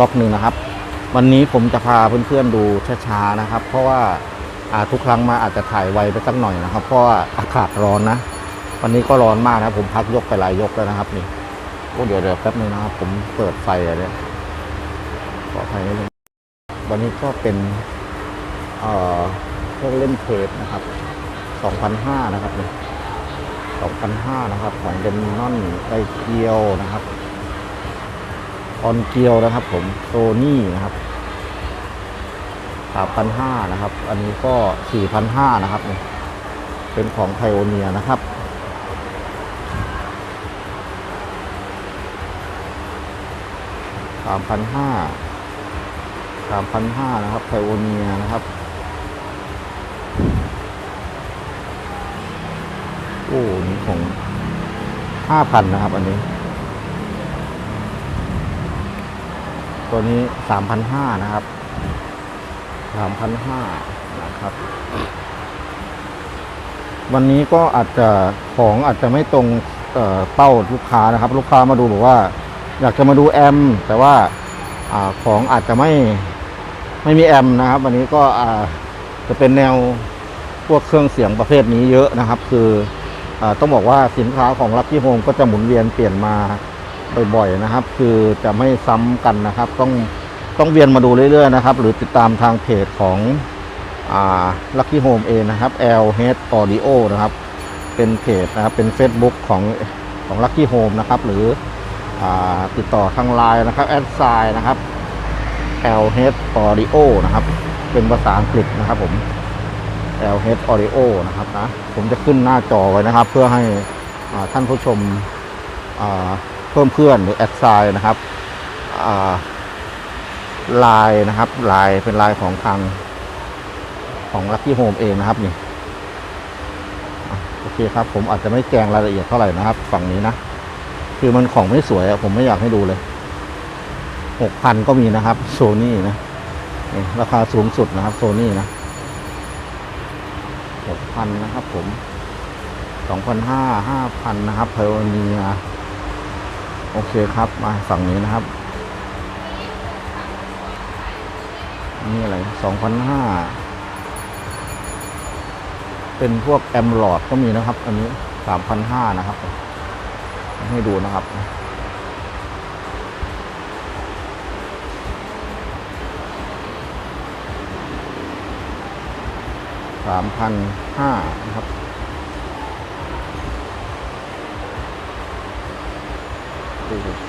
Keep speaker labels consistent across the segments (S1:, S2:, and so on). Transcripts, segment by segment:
S1: ล็อกหนึ่งนะครับ วันนี้ผมจะพาเพื่อนๆดูช้าๆนะครับ เพราะว่าทุกครั้งมาอาจจะถ่ายไวไปสักหน่อยนะครับ เพราะว่าอากาศร้อนนะ วันนี้ก็ร้อนมากนะผมพักยกไปหลายยกแล้วนะครับนี่โอ้เดี๋ยวเดี๋ยวแป๊บนึงนะครับ ผมเปิดไฟอะไรเนี่ยขออภัยนิดนึงวันนี้ก็เป็นเอ่อเครื่องเล่นเทปนะครับ2,500นะครับนี่2,500นะครับ ของเดนนอนไดเกียวนะครับ ออนเกียวนะครับ ผมโซนี่นะครับ3,500นะครับ อันนี้ก็4,500นะครับนี่เป็นของไพโอเนียนะครับ3,500 3,500นห้านะครับไพโอเนียนะครับ โอ้ นี่ของ5,000นะครับ อันนี้ ตัวนี้3,500นะครับ3,500นะครับ วันนี้ก็อาจจะของอาจจะไม่ตรงเเป้าลูกค้านะครับ ลูกค้ามาดูบอกว่า อยากจะมาดูแอม แต่ว่าอาของอาจจะไม่ไม่มีแอมนะครับ วันนี้ก็จะเป็นแนวพวกเครื่องเสียงประเภทนี้เยอะนะครับ คืออต้องบอกว่าสินค้าของ Lucky Home ก็จะหมุนเวียนเปลี่ยนมา บ่อยๆนะครับ คือจะไม่ซ้ำกันนะครับ ต้องต้องเวียนมาดูเรื่อยๆนะครับ หรือติดตามทางเพจของอ่า Lucky Home เองนะครับ L H Audio นะครับ เป็นเพจนะครับ เป็น Facebook ของของ Lucky Home นะครับ หรืออาติดต่อทางไลน์นะครับแอดไซน์นะครับ L H Audio นะครับ เป็นภาษาอังกฤษนะครับผม L H Audio นะครับนะ ผมจะขึ้นหน้าจอไว้นะครับ เพื่อให้ท่านผู้ชมอ่า พิ่มเพื่อนหรือแอดไซน์นะครับลน์นะครับลน์เป็นลน์ของทางของ Lucky Home เองนะครับนี่โอเคครับ ผมอาจจะไม่แจงรายละเอียดเท่าไหร่นะครับ ฝั่งนี้นะ คือมันของไม่สวยอะผมไม่อยากให้ดูเลยหกพันก็มีนะครับโซนี่นะราคาสูงสุดนะครับโซนี่นะหกพันนะครับผมสองพันห้าห้าพันนะครับเพลเนีย โอเคครับมาฝั่งนี้นะครับ นี่อะไรสองพันห้าเป็นพวกแอมหลอดก็มีนะครับ อันนี้สามพันห้านะครับ ให้ดูนะครับสามพันห้านะครับ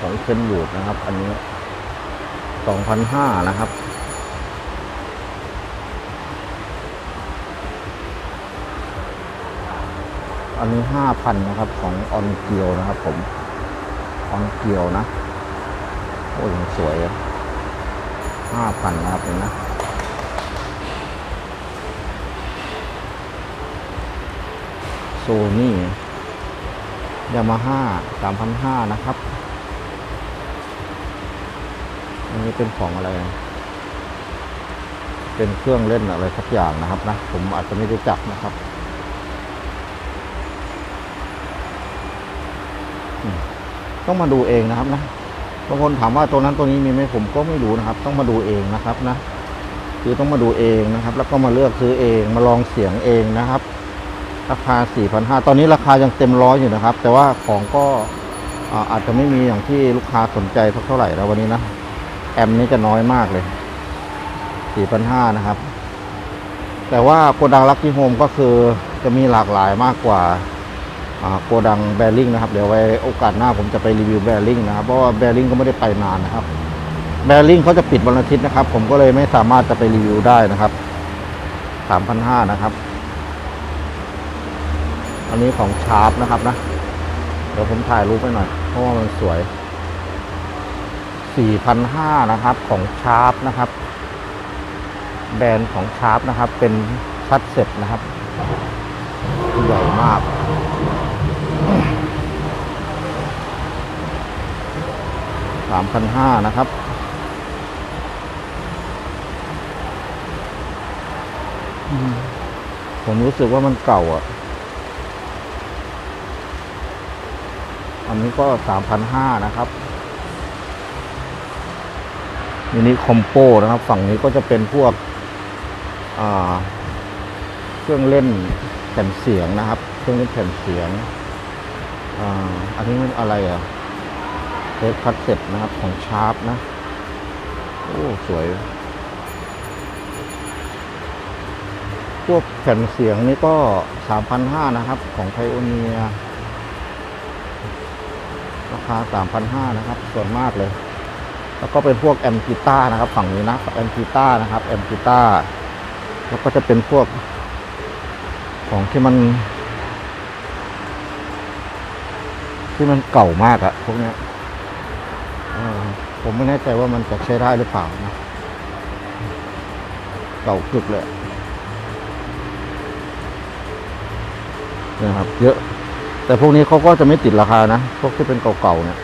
S1: ดูสองเส้นหยูดนะครับ อันนี้สองพันห้านะครับ อันนี้ห้าพันนะครับของออนเกียวนะครับผมออนเกียวนะ โอ้ยสวยห้าพันนะครับเห็นนะโซนี่ยามาฮ่าสามพันห้านะครับ อั นนี้เป็นของอะไร เป็นเครื่องเล่นอะไรสักอย่างนะครับนะ ผมอาจจะไม่รู้จักนะครับต้องมาดูเองนะครับนะบางคนถามว่าตัวนั้นตัวนี้มีไหมผมก็ไม่รู้นะครับ ต้องมาดูเองนะครับนะคือต้องมาดูเองนะครับ แล้วก็มาเลือกซื้อเองมาลองเสียงเองนะครับ ราคา 4,500 ตอนนี้ราคายังเต็มร้อยอยู่นะครับ แต่ว่าของก็อาอาจจะไม่มีอย่างที่ลูกค้าสนใจเท่าไหร่แล้ววันนี้นะ แอมนี้จะน้อยมากเลย 4,500 นะครับ แต่ว่าโกดังลักกี้โฮมก็คือจะมีหลากหลายมากกว่าโกดังแบริ่งนะครับ เดี๋ยวไว้โอกาสหน้าผมจะไปรีวิวแบริ่งนะครับ เพราะว่าแบริ่งก็ไม่ได้ไปนานนะครับ แบริ่งเขาจะปิดวันอาทิตย์นะครับ ผมก็เลยไม่สามารถจะไปรีวิวได้นะครับ 3,500 นะครับ อันนี้ของชาร์ปนะครับนะ เดี๋ยวผมถ่ายรูปไปหน่อย เพราะว่ามันสวย 4,500 นะครับ ของชาร์ปนะครับ แบรนด์ของชาร์ปนะครับ เป็นชัดเสร็จนะครับ ใหญ่มากสามพันห้านะครับ ผมรู้สึกว่ามันเก่าอะ อันนี้ก็สามพันห้านะครับ มินิคอมโปนะครับ ฝั่งนี้ก็จะเป็นพวกเครื่องเล่นแผ่นเสียงนะครับ เครื่องเล่นแผ่นเสียงอันนี้มันอะไรอะเทปคัสเซ็ตนะครับของชาร์ปนะ โอ้ สวย พวกแผ่นเสียงนี่ก็ 3,500 นะครับ ของไพโอเนียราคา 3,500 นะครับ ส่วนมากเลย แล้วก็เป็นพวกแอมกีตาร์นะครับ ฝั่งนี้นะแอมกีตาร์นะครับแอมกีตาร์แล้วก็จะเป็นพวก ของที่มัน ที่มันเก่ามากอะพวกเนี้ยผมไม่แน่ใจว่ามันจะใช้ได้หรือเปล่านะเก่ากึกเลยนะครับ เยอะ แต่พวกนี้เขาก็จะไม่ติดราคานะ พวกที่เป็นเก่าๆเนี่ย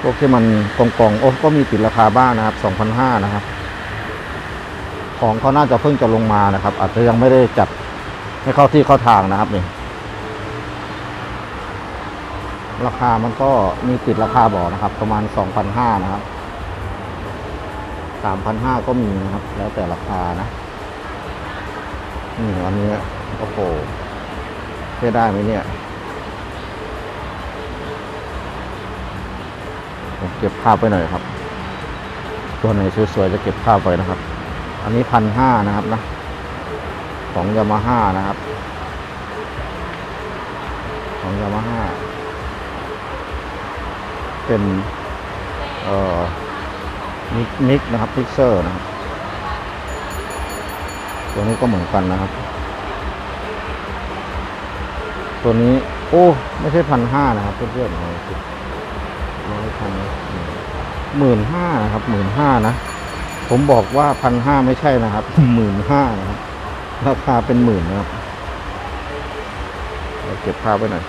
S1: พวกที่มันกองกองโอ้ก็มีติดราคาบ้างนะครับสองพันห้านะครับ ของเขาน่าจะเพิ่งจะลงมานะครับ อาจจะยังไม่ได้จัดให้เข้าที่เข้าทางนะครับนี่ราคามันก็มีติดราคาบ่อนะครับ ประมาณสองพันห้านะครับสามพันห้าก็มีนะครับ แล้วแต่ราคานะนี่อันนี้โอ้โหใช้ได้ไหมเนี่ย ก็บภาพไปหน่อยครับ ตัวไหนสวยๆจะเก็บภาพไว้นะครับ อันนี้พันห้านะครับนะของยามาฮ่านะครับ ของยามาฮ่าเป็นเอ่อมิกมิกนะครับพิกเซอร์นะครับ ตัวนี้ก็เหมือนกันนะครับ ตัวนี้ โอ้ ไม่ใช่พันห้านะครับ เพื่อนๆของ ร้อยพันหมื่นห้านะครับหมื่นห้านะ ผมบอกว่าพันห้าไม่ใช่นะครับหมื่นห้านะครับ ราคาเป็นหมื่นนะครับเราเก็บภาพไว้หน่อย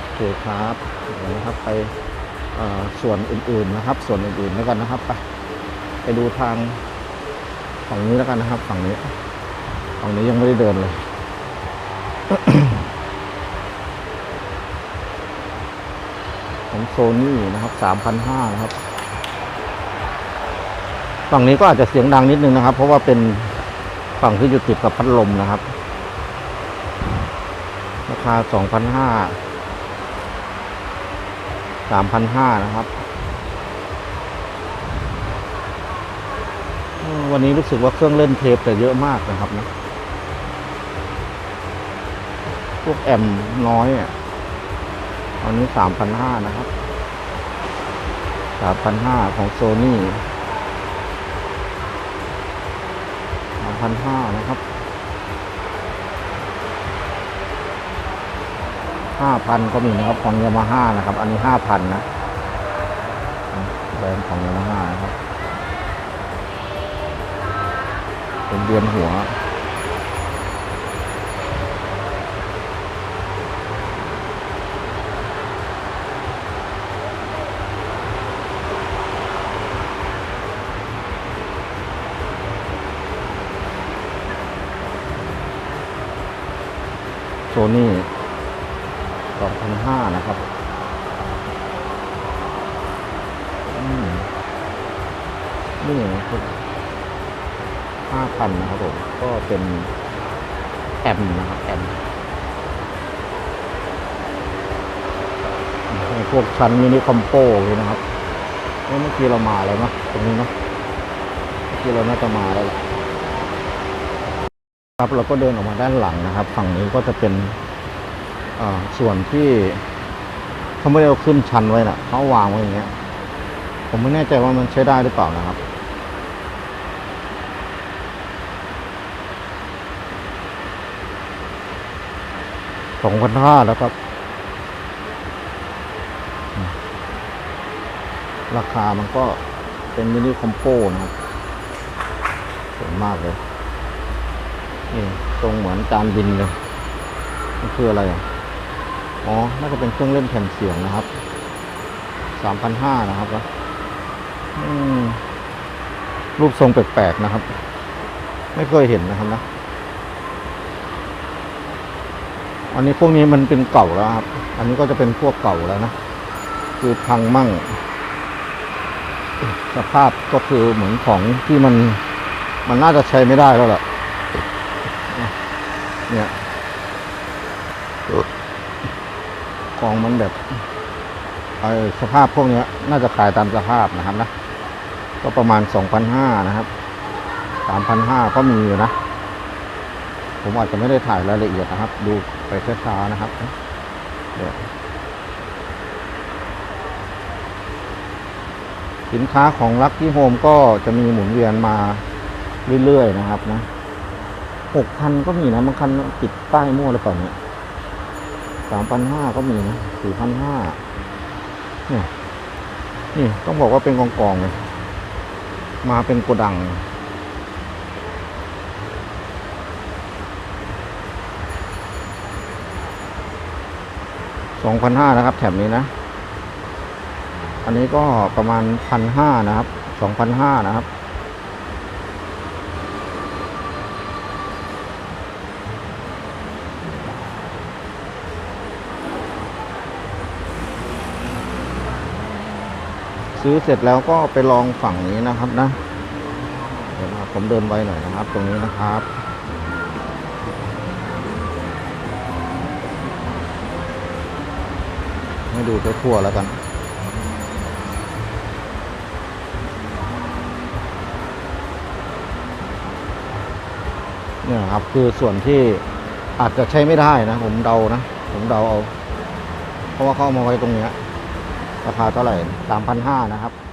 S1: โอเคครับเดี๋ยวนะครับไปส่วนอื่นๆนะครับ ส่วนอื่นๆแล้วกันนะครับ ไปไปดูทางฝั่งนี้แล้วกันนะครับ ฝั่งนี้ ฝั่งนี้ยังไม่ได้เดินเลย ของ โซนี่นะครับสามพันห้านะครับ ฝั่งนี้ก็อาจจะเสียงดังนิดนึงนะครับ เพราะว่าเป็นฝั่งที่อยู่ติดกับพัดลมนะครับ ราคาสองพันห้าสามพันห้านะครับ วันนี้รู้สึกว่าเครื่องเล่นเทปแต่เยอะมากนะครับนะพวกแอมน้อยอะอันนี้สามพันห้านะครับ สามพันห้าของโซนี่สามพันห้านะครับห้าพันก็มีนะครับ ของยามาฮ่านะครับ อันนี้ห้าพันนะแบรนด์ของยามาฮ่านะครับ เป็นเดือนหัว ซนี่สองพันห้านะครับอืมนี่คือห้าพันนะครับผม ก็เป็นแอมนะครับแอมพวกชั้นมินิคอมโปเลยนะครับเอ้ยเมื่อกี้เรามาแล้วนะตรงนี้นะเมื่อกี้เราน่าจะมาแล้ว ครับเราก็เดินออกมาด้านหลังนะครับ ฝั่งนี้ก็จะเป็นอ่าส่วนที่เขาไม่ได้เอาขึ้นชันไว้นะเขาวางไว้อย่างเงี้ย ผมไม่แน่ใจว่ามันใช้ได้หรือเปล่านะครับ สองพันห้าแล้วครับ ราคามันก็เป็นมินิคอมโปนะครับสวยมากเลย นี่ทรงเหมือนจานบินเลยมันคืออะไรอะอ๋อน่าจะเป็นเครื่องเล่นแผ่นเสียงนะครับสามพันห้านะครับวะรูปทรงแปลกๆนะครับ ไม่เคยเห็นนะครับนะอันนี้พวกนี้มันเป็นเก่าแล้วครับ อันนี้ก็จะเป็นพวกเก่าแล้วนะ คือพังมั่ง สภาพก็คือเหมือนของที่มัน มันน่าจะใช้ไม่ได้แล้วล่ะ เนี่ยของมันแบบไอสภาพพวกเนี้ยน่าจะขายตามสภาพนะครับนะ ก็ประมาณสองพันห้านะครับสามพันห้าก็มีอยู่นะ ผมอาจจะไม่ได้ถ่ายรายละเอียดนะครับ ดูไปช้าๆนะครับเนี่ยสินค้าของลักกี้โฮมก็จะมีหมุนเวียนมาเรื่อยๆนะครับนะ หกพันก็มีนะบางคันติดป้ายมั่วหรือเปล่าเนี่ยสามพันห้าก็มีนะสี่พันห้าเนี่ยนี่ต้องบอกว่าเป็นกองกองเลยมาเป็นโกดัง สองพันห้านะครับ แถบนี้นะ อันนี้ก็ประมาณพันห้านะครับ สองพันห้านะครับ ซื้อเสร็จแล้วก็ไปลองฝั่งนี้นะครับนะเดี๋ยวครับผมเดินไวหน่อยนะครับ ตรงนี้นะครับให้ดูทั่วๆแล้วกันเนี่ยครับคือส่วนที่อาจจะใช้ไม่ได้นะ ผมเดานะ ผมเดาเอา เพราะว่าเขาเอามาไว้ตรงเนี้ย ราคาเท่าไหร่สามพันห้านะครับ